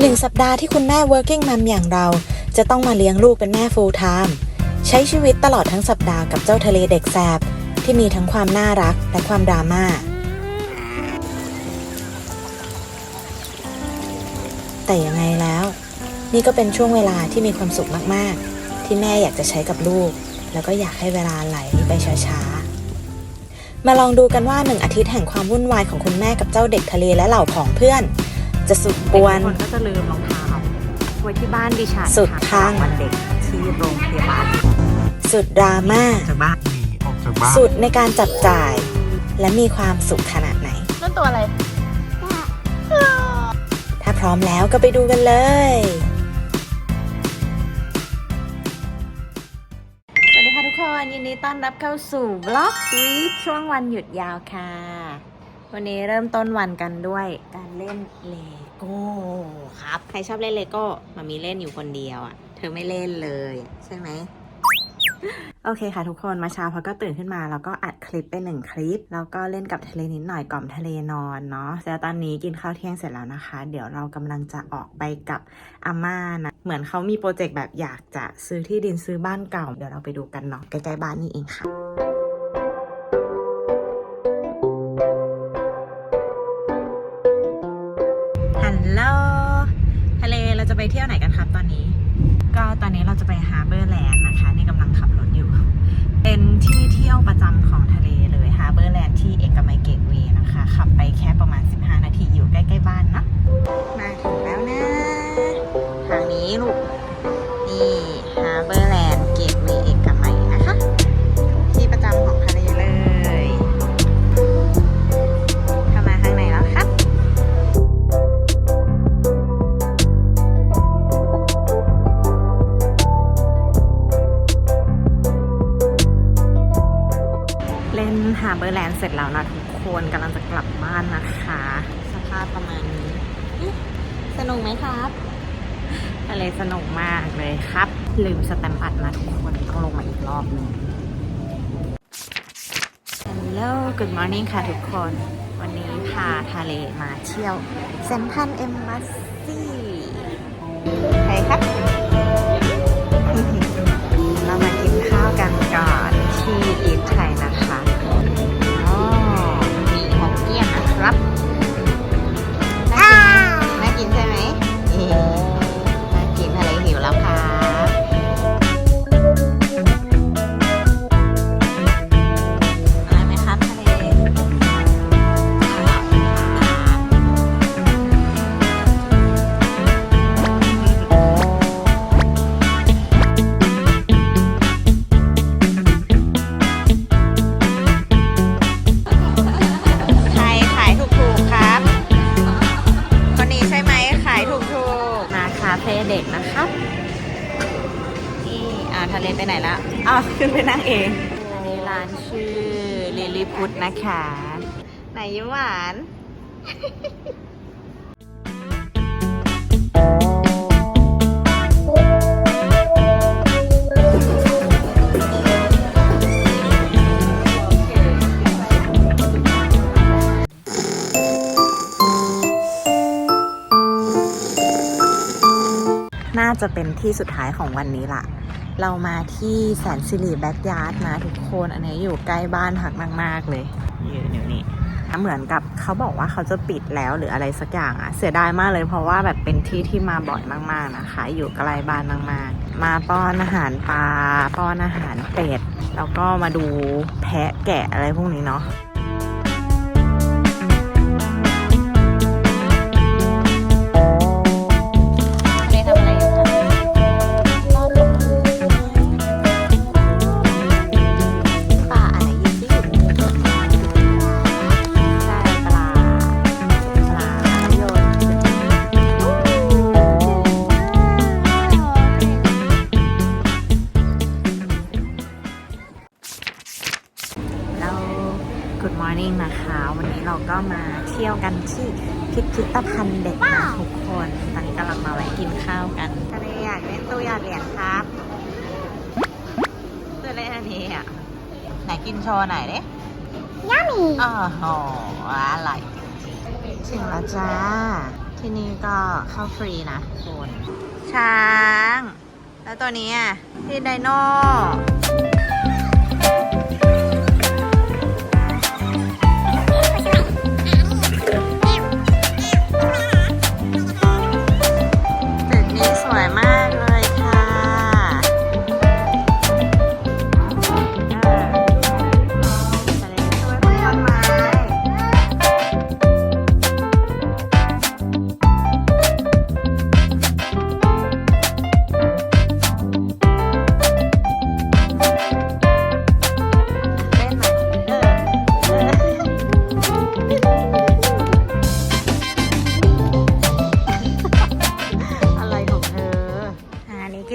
หนึ่งสัปดาห์ที่คุณแม่ working mom อย่างเรา จะต้องมาเลี้ยงลูกเป็นแม่ full time ใช้ชีวิตตลอดทั้งสัปดาห์กับเจ้าทะเลเด็กแสบ ที่มีทั้งความน่ารักและความดราม่าแต่ยังไงแล้ว นี่ก็เป็นช่วงเวลาที่มีความสุขมาก ๆ ที่แม่อยากจะใช้กับลูก แล้วก็อยากให้เวลาไหลไปช้าๆมาลองดูกันว่าหนึ่งอาทิตย์แห่งความวุ่นวายของคุณแม่กับเจ้าเด็กทะเลและเหล่าของเพื่อน จะสุดปวนคนก็จะลืมรองเท้าไว้ที่บ้านดิฉันสุดค่ะทาง วันเด็กที่โรงพยาบาลสุดดราม่า จากบ้านหนีออกจากบ้านสุดในการจับจ่าย และมีความสุขขนาดไหน นั่นตัวอะไร ถ้าพร้อมแล้วก็ไปดูกันเลย สวัสดีค่ะทุกคน ยินดีต้อนรับเข้าสู่บล็อกวีคช่วงวันหยุดยาวค่ะ วันนี้เริ่มต้นวันกันด้วยการเล่นเลโก้ครับ ใครชอบเล่นเลโก้มามีเล่นอยู่คนเดียวอะ เธอไม่เล่นเลยใช่ไหมโอเคค่ะทุกคนมาเช้าพอก็ตื่นขึ้นมาแล้วก็อัดคลิปไปหนึ่งคลิป แล้วก็เล่นกับทะเลนิดหน่อยกล่อมทะเลนอนเนาะแล้วตอนนี้กินข้าวเที่ยงเสร็จแล้วนะคะ เดี๋ยวเรากำลังจะออกไปกับอาม่านะเหมือนเขามีโปรเจกต์แบบอยากจะซื้อที่ดินซื้อบ้านเก่า เดี๋ยวเราไปดูกันเนาะใกล้ๆบ้านนี่เองค่ะ ไปเที่ยวไหนกันครับตอนนี้ ก็ตอนนี้เราจะไปฮาร์เบอร์แลนด์นะคะนี่กำลังขับรถอยู่ เป็นที่เที่ยวประจำของทะเลเลยฮาร์เบอร์แลนด์ที่เอกมัยเกตเวย์นะคะ ขับไปแค่ประมาณ อร์แลนด์เสร็จแล้วนะทุกคนกำลังจะกลับบ้านนะคะ สภาพประมาณนี้อิ๊ะสนุกไหมครับทะเลสนุกมากเลยครับ ลืมสแตมป์อัดมาทุกคนต้องลงมาอีกรอบหนึง Hello Good morning ค่ะทุกคน วันนี้พาทะเลมาเที่ยวเซนทันเอมบัสซี่ใครครับเรามากินข้าวกันก่อนที่อีทไทย นะคะ ไหนยิ้มหวานน่าจะเป็นที่สุดท้ายของวันนี้ละ เรามาที่แสนสิริแบ็กยาร์ดนะทุกคน อันนี้อยู่ใกล้บ้านพักมาก ๆ เลยอยู่เดี๋ยวนี้เหมือนกับเขาบอกว่าเขาจะปิดแล้วหรืออะไรสักอย่างอะเสียดายมากเลยเพราะว่าแบบเป็นที่ที่มาบ่อยมาก ๆนะคะ อยู่ใกล้บ้านมากๆ มาป้อนอาหารปลาป้อนอาหารเป็ดแล้วก็มาดูแพะแกะอะไรพวกนี้เนาะ กินข้าวกันทะเลอยากเล่นตู้หยอดเหรียญครับตัวเล่นอันนี้อะไหนกินโชว์หน่อยดิยัมมี่อ๋อโหอร่อยจริงๆถึงแล้วจ้า ที่นี่ก็เข้าฟรีนะคุณช้าง แล้วตัวนี้อะพี่ไดโน่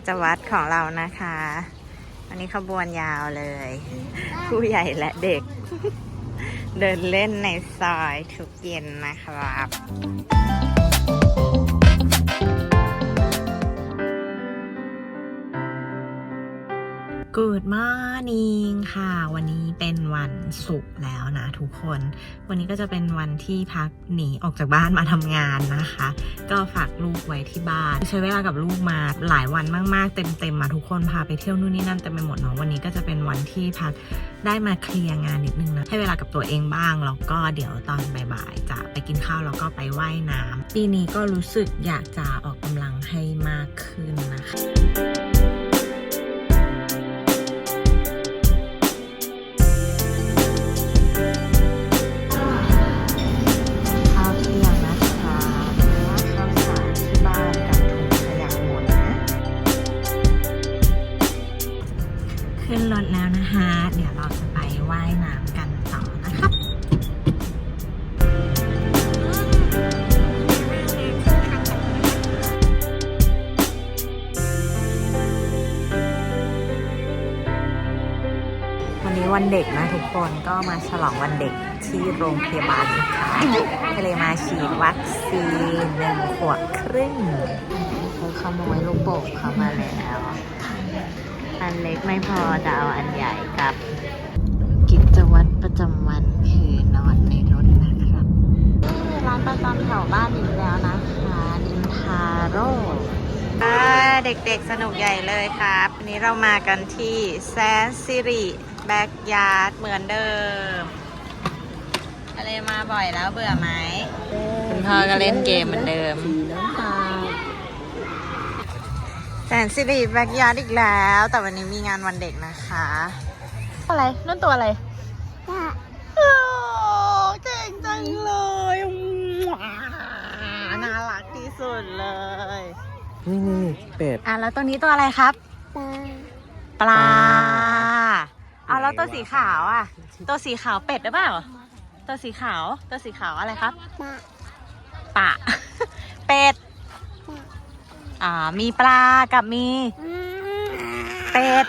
กิจวัตรของเรานะคะอันนี้ขบวนยาวเลย ผู้ใหญ่และเด็ก เดินเล่นในซอยทุกเย็นนะครับ Good morning ค่ะ วันนี้เป็นวันศุกร์แล้วนะทุกคน วันนี้ก็จะเป็นวันที่พักหนีออกจากบ้านมาทำงานนะคะ ก็ฝากลูกไว้ที่บ้าน ใช้เวลากับลูกมาหลายวันมากๆ เต็มๆมาทุกคนพาไปเที่ยวนู่นนี่นั่นเต็มไปหมดเนาะวันนี้ก็จะเป็นวันที่พักได้มาเคลียร์งานนิดนึงนะให้เวลากับตัวเองบ้างแล้วก็เดี๋ยวตอนบ่ายๆจะไปกินข้าวแล้วก็ไปว่ายน้ำปีนี้ก็รู้สึกอยากจะออกกำลัง รถแล้วนะคะ เดี๋ยวเราจะไปว่ายน้ำกันต่อนะคะวันนี้วันเด็กนะทุกคนก็มาฉลองวันเด็กที่โรงพยาบาลนะคะก็เลยมาฉีดวัคซีนหนึ่งขวบครึ่งเขาขโมยลูกโป่งเข้ามาแล้ว อันเล็กไม่พอจะเอาอันใหญ่ครับ กิจวัตรประจำวันคือนอนในรถนะครับร้านประจำแถวบ้านอีกแล้วนะคะนินทาโร่เด็กๆสนุกใหญ่เลยครับวันนี้เรามากันที่แซนซิริแบ็กยาร์ดเหมือนเดิมทะเลมาบ่อยแล้วเบื่อไหมคุณพ่อก็เล่นเกมเหมือนเดิมแส นสิริแบ็กยาร์ดอีกแล้ว แต่วันนี้มีงานวันเด็กนะคะ อะไรนั่นตัวอะไรโอ้เก่งจังเลยน่ารักที่สุดเลยนี่นี่เป็ดอะแล้วตัวนี้ตัวอะไรครับ ปลา อะแล้วตัวสีขาวอะ ตัวสีขาวเป็ดหรือเปล่า ตัวสีขาว ตัวสีขาวอะไรครับปลาเป็ด อ่ามีปลากับมีเป็ด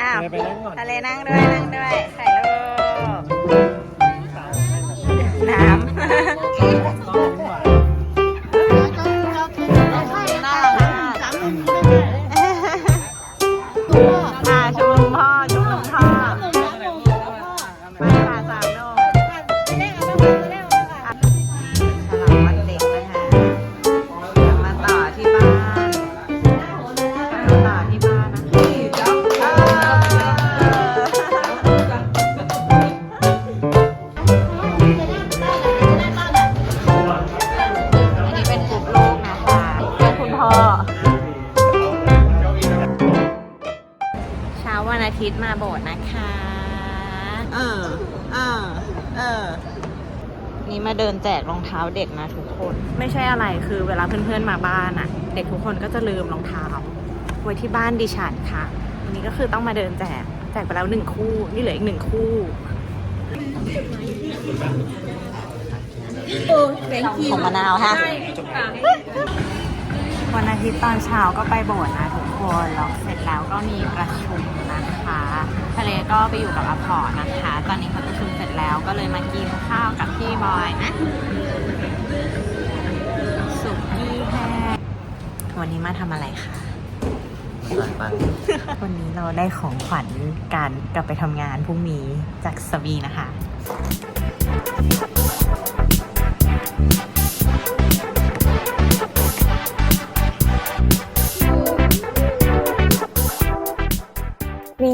อ้าวไปนั่งก่อนทะเลนั่งด้วยนั่งด้วยถ่ายรูปน้ำ น่ารักมาก ทิตย์มาโบสถ์นะคะ เออ เออ เออ นี่มาเดินแจกรองเท้าเด็กนะทุกคน ไม่ใช่อะไรคือเวลาเพื่อนๆมาบ้านอะเด็กทุกคนก็จะลืมรองเท้า ไว้ที่บ้านดิฉันค่ะ วันนี้ก็คือต้องมาเดินแจก แจกไปแล้วหนึ่งคู่ นี่เหลืออีกหนึ่งคู่ ของมะนาวฮะ วันอาทิตย์ตอนเช้าก็ไปโบสถ์นะทุกคนแล้วเสร็จแล้วก็มีประชุม นะคะ ทะเลก็ไปอยู่กับอาพอร์ตนะคะ ตอนนี้เขาประชุมเสร็จแล้วก็เลยมากินข้าวกับพี่บอยนะ สุกี้แห้งวันนี้มาทำอะไรคะจ่ายตังค์วันนี้เราได้ของขวัญการกลับไปทำงานพรุ่งนี้จากสวีนะคะ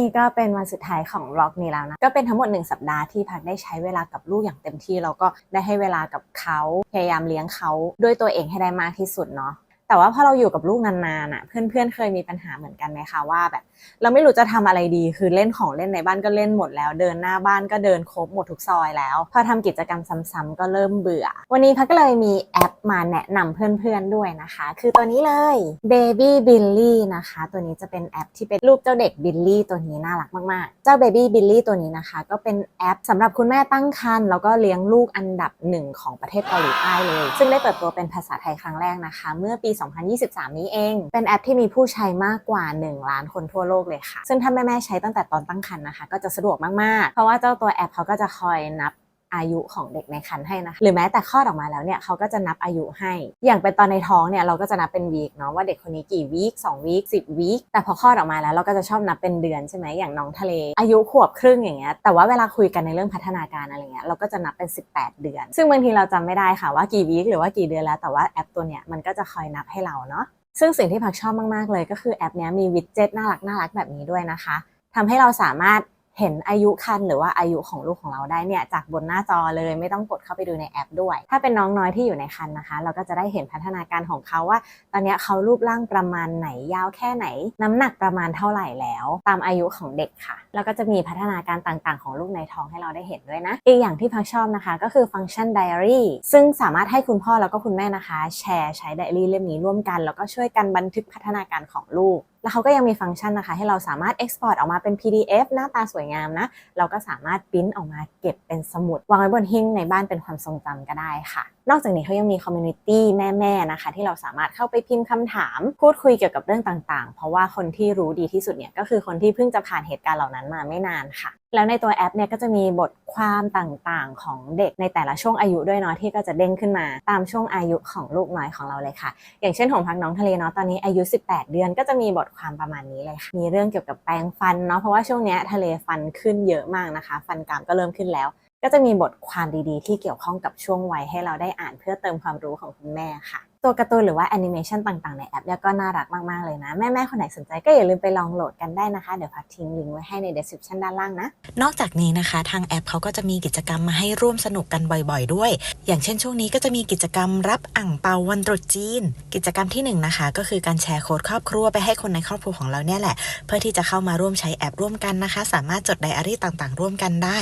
นี่ก็เป็นวันสุดท้ายของล็อกนี้แล้วนะ ก็เป็นทั้งหมด 1 สัปดาห์ที่พักได้ใช้เวลากับลูกอย่างเต็มที่แล้วก็ได้ให้เวลากับเขาพยายามเลี้ยงเขาด้วยตัวเองให้ได้มากที่สุดเนาะ แต่ว่าพอเราอยู่กับลูกนานๆอะ เพื่อนๆเคยมีปัญหาเหมือนกันไหมคะว่าแบบ เราไม่รู้จะทำอะไรดีคือเล่นของเล่นในบ้านก็เล่นหมดแล้ว เดินหน้าบ้านก็เดินครบหมดทุกซอยแล้ว พอทำกิจกรรมซ้ำๆก็เริ่มเบื่อ วันนี้พักก็เลยมีแอปมาแนะนำเพื่อนๆด้วยนะคะ คือตัวนี้เลย Baby Billy นะคะ ตัวนี้จะเป็นแอปที่เป็นรูปเจ้าเด็กบิลลี่ตัวนี้น่ารักมากๆ เจ้า Baby Billy ตัวนี้นะคะ ก็เป็นแอปสำหรับคุณแม่ตั้งครรภ์แล้วก็เลี้ยงลูกอันดับหนึ่งของประเทศเกาหลีใต้เลย ซึ่งได้เปิดตัวเป็นภาษาไทยครั้งแรกนะคะ เมื่อปี2023 นี้เอง เป็นแอปที่มีผู้ใช้มากกว่า 1 ล้านคนทั่วโลกเลยค่ะ ซึ่งถ้าแม่ๆใช้ตั้งแต่ตอนตั้งครรภ์นะคะ ก็จะสะดวกมากๆ เพราะว่าเจ้าตัวแอปเขาก็จะคอยนับ อายุของเด็กในครรภ์ให้นะคะหรือแม้แต่คลอดออกมาแล้วเนี่ยเขาก็จะนับอายุให้ อย่างเป็นตอนในท้องเนี่ยเราก็จะนับเป็นวีคเนาะว่าเด็กคนนี้กี่วีคสองวีคสิบวีคแต่พอคลอดออกมาแล้วเราก็จะชอบนับเป็นเดือนใช่ไหมอย่างน้องทะเล อายุขวบครึ่งอย่างเงี้ยแต่ว่าเวลาคุยกันในเรื่องพัฒนาการอะไรเงี้ยเราก็จะนับเป็น 18 เดือน ซึ่งบางทีเราจำไม่ได้ค่ะว่ากี่วีคหรือว่ากี่เดือนแล้วแต่ว่าแอปตัวเนี้ยมันก็จะคอยนับให้เราเนาะซึ่งสิ่งที่พักชอบมากๆเลย ก็คือแอปเนี้ยมีวิดเจ็ตน่ารักน่ารักแบบนี้ด้วยนะคะทำให้เราสามารถ เห็นอายุคันหรือว่าอายุของลูกของเราได้เนี่ยจากบนหน้าจอเลยไม่ต้องกดเข้าไปดูในแอปด้วย ถ้าเป็นน้องน้อยที่อยู่ในคันนะคะ เราก็จะได้เห็นพัฒนาการของเขาว่า ตอนนี้เขารูปร่างประมาณไหนยาวแค่ไหน น้ำหนักประมาณเท่าไหร่แล้ว ตามอายุของเด็กค่ะ แล้วก็จะมีพัฒนาการต่างๆ ของลูกในท้องให้เราได้เห็นด้วยนะ อีกอย่างที่พักชอบนะคะก็คือฟังก์ชัน Diary ซึ่งสามารถให้คุณพ่อแล้วก็คุณแม่นะคะ แชร์ใช้ Diary เล่มนี้ร่วมกัน แล้วก็ช่วยกันบันทึกพัฒนาการของลูกแล้วเขาก็ยังมีฟังก์ชันนะคะ ให้เราสามารถ Export ออกมาเป็น PDF หน้าตาสวยงามนะ เราก็สามารถพิมพ์ออกมาเก็บเป็นสมุด วางไว้บนหิ้งในบ้านเป็นความทรงจำก็ได้ค่ะ นอกจากนี้เขายังมีคอมมูนิตี้แม่ๆนะคะ ที่เราสามารถเข้าไปพิมพ์คำถาม พูดคุยเกี่ยวกับเรื่องต่างๆ เพราะว่าคนที่รู้ดีที่สุดเนี่ยก็คือคนที่เพิ่งจะผ่านเหตุการณ์เหล่านั้นมาไม่นานค่ะ แล้วในตัวแอปเนี่ยก็จะมีบทความต่างๆ ของเด็กในแต่ละช่วงอายุด้วยเนาะที่ก็จะเด้งขึ้นมาตามช่วงอายุของลูกน้อยของเราเลยค่ะ อย่างเช่นของพักน้องทะเลเนาะตอนนี้อายุ 18 เดือนก็จะมีบทความประมาณนี้เลยค่ะมีเรื่องเกี่ยวกับแปรงฟันเนาะเพราะว่าช่วงเนี้ยทะเลฟันขึ้นเยอะมากนะคะ ฟันกรามก็เริ่มขึ้นแล้ว ก็จะมีบทความดีๆ ที่เกี่ยวข้องกับช่วงวัยให้เราได้อ่านเพื่อเติมความรู้ของคุณแม่ค่ะตัวการ์ตูนหรือว่าแอนิเมชันต่างๆ ในแอปเนี่ยก็น่ารักมาก ๆ เลยนะ แม่ ๆ คนไหนสนใจก็อย่าลืมไปลองโหลดกันได้นะคะ เดี๋ยวพักทิ้งลิงก์ไว้ให้ใน description ด้านล่างนะ นอกจากนี้นะคะ ทางแอปเขาก็จะมีกิจกรรมมาให้ร่วมสนุกกันบ่อย ๆ ด้วย อย่างเช่นช่วงนี้ก็จะมีกิจกรรมรับอ่างเปาวันตรุษจีน กิจกรรมที่หนึ่งนะคะก็คือการแชร์โค้ดครอบครัวไปให้คนในครอบครัวของเราเนี่ยแหละ เพื่อที่จะเข้ามาร่วมใช้แอปร่วมกันนะคะ สามารถจดไดอารี่ต่างๆ ร่วมกันได้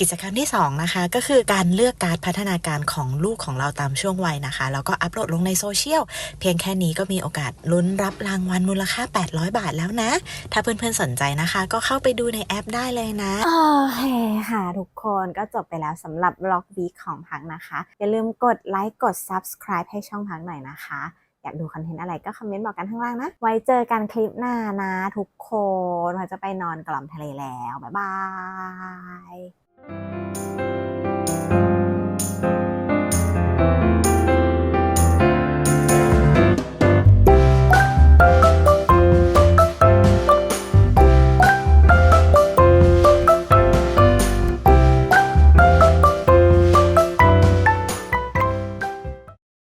กิจกรรมที่สองนะคะก็คือการเลือกการพัฒนาการของลูกของเราตามช่วงวัยนะคะแล้วก็อัปโหลดลงในโซเชียล เพียงแค่นี้ก็มีโอกาสลุ้นรับรางวัลมูลค่า 800 บาทแล้วนะ ถ้าเพื่อนๆสนใจนะคะ ก็เข้าไปดูในแอปได้เลยนะ โอเคค่ะ ทุกคนก็จบไปแล้วสำหรับ Vlog Week ของพักนะคะ อย่าลืมกดไลค์กด Subscribe ให้ช่องพักหน่อยนะคะอยากดูคอนเทนต์อะไรก็คอมเมนต์บอกกันข้างล่างนะ ไว้เจอกันคลิปหน้านะทุกคนเราจะไปนอนกล่อมทะเลแล้ว บ๊ายบาย